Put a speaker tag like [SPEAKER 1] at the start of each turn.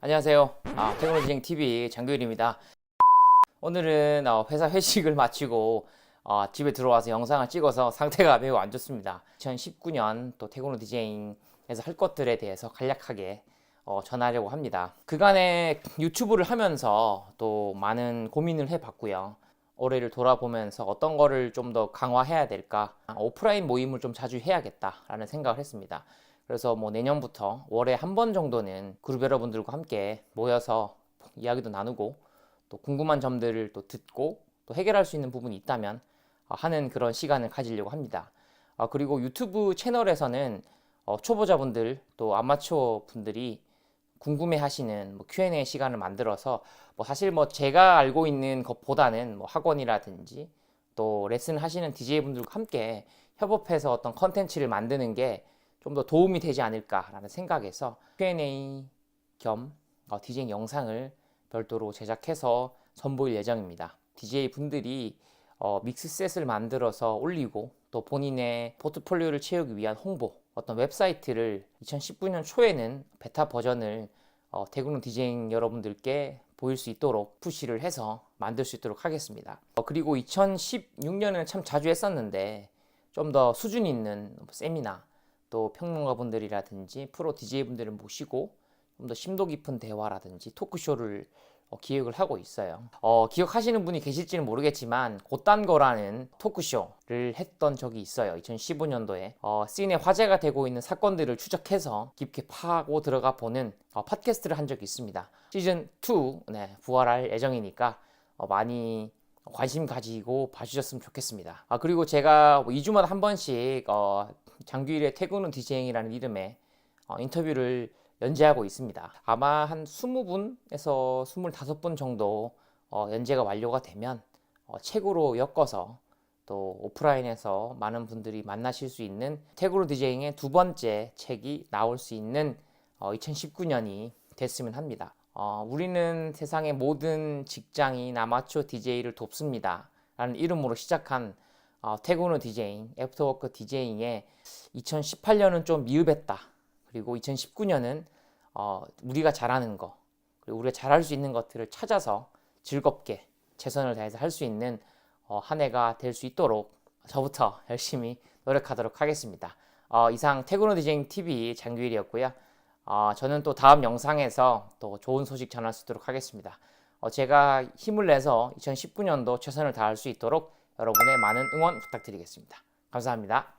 [SPEAKER 1] 안녕하세요. 아, 테크노디쟁 TV 장교일입니다. 오늘은 어, 회사 회식을 마치고 어, 집에 들어와서 영상을 찍어서 상태가 매우 안 좋습니다. 2019년 또 테크노 디제잉에서 할 것들에 대해서 간략하게 어, 전하려고 합니다. 그간에 유튜브를 하면서 또 많은 고민을 해봤고요. 올해를 돌아보면서 어떤 거를 좀 더 강화해야 될까? 아, 오프라인 모임을 좀 자주 해야겠다라는 생각을 했습니다. 그래서 뭐 내년부터 월에 한 번 정도는 그룹 여러분들과 함께 모여서 이야기도 나누고 또 궁금한 점들을 또 듣고 또 해결할 수 있는 부분이 있다면 어, 하는 그런 시간을 가지려고 합니다. 어, 그리고 유튜브 채널에서는 어, 초보자분들 또 아마추어 분들이 궁금해하시는 뭐 Q&A 시간을 만들어서 뭐 사실 뭐 제가 알고 있는 것보다는 뭐 학원이라든지 또 레슨 하시는 DJ 분들과 함께 협업해서 어떤 컨텐츠를 만드는 게 좀 더 도움이 되지 않을까라는 생각에서 Q&A 겸 어, 디제잉 영상을 별도로 제작해서 선보일 예정입니다. DJ 분들이 어, 믹스셋을 만들어서 올리고 또 본인의 포트폴리오를 채우기 위한 홍보 어떤 웹사이트를 2019년 초에는 베타 버전을 어, 대구는 디제잉 여러분들께 보일 수 있도록 푸시를 해서 만들 수 있도록 하겠습니다. 어, 그리고 2016년에는 참 자주 했었는데 좀 더 수준 있는 세미나 또 평론가분들이라든지 프로 DJ분들을 모시고 좀 더 심도 깊은 대화라든지 토크쇼를 어, 기획을 하고 있어요. 어, 기억하시는 분이 계실지는 모르겠지만 곧단 거라는 토크쇼를 했던 적이 있어요. 2015년도에 어, 씬에 화제가 되고 있는 사건들을 추적해서 깊게 파고 들어가 보는 어, 팟캐스트를 한 적이 있습니다. 시즌 2 네, 부활할 예정이니까 어, 많이 관심 가지고 봐주셨으면 좋겠습니다. 아 그리고 제가 뭐 2주마다 한 번씩 어, 장규일의 태구는 디제잉이라는 이름의 어, 인터뷰를 연재하고 있습니다. 아마 한 20분에서 25분 정도 어, 연재가 완료가 되면 어, 책으로 엮어서 또 오프라인에서 많은 분들이 만나실 수 있는 태그로 디제잉의 두 번째 책이 나올 수 있는 어, 2019년이 됐으면 합니다. 어, 우리는 세상의 모든 직장인 아마추어 DJ를 돕습니다. 라는 이름으로 시작한 어, 태고노 디제잉, 애프터워크 디제잉의 2018년은 좀 미흡했다. 그리고 2019년은 어, 우리가 잘하는 거, 그리고 우리가 잘할 수 있는 것들을 찾아서 즐겁게 최선을 다해서 할 수 있는 어, 한 해가 될 수 있도록 저부터 열심히 노력하도록 하겠습니다. 어, 이상 태고노 디제잉 TV 장규일이었고요. 어, 저는 또 다음 영상에서 또 좋은 소식 전할 수 있도록 하겠습니다. 어, 제가 힘을 내서 2019년도 최선을 다할 수 있도록 여러분의 많은 응원 부탁드리겠습니다. 감사합니다.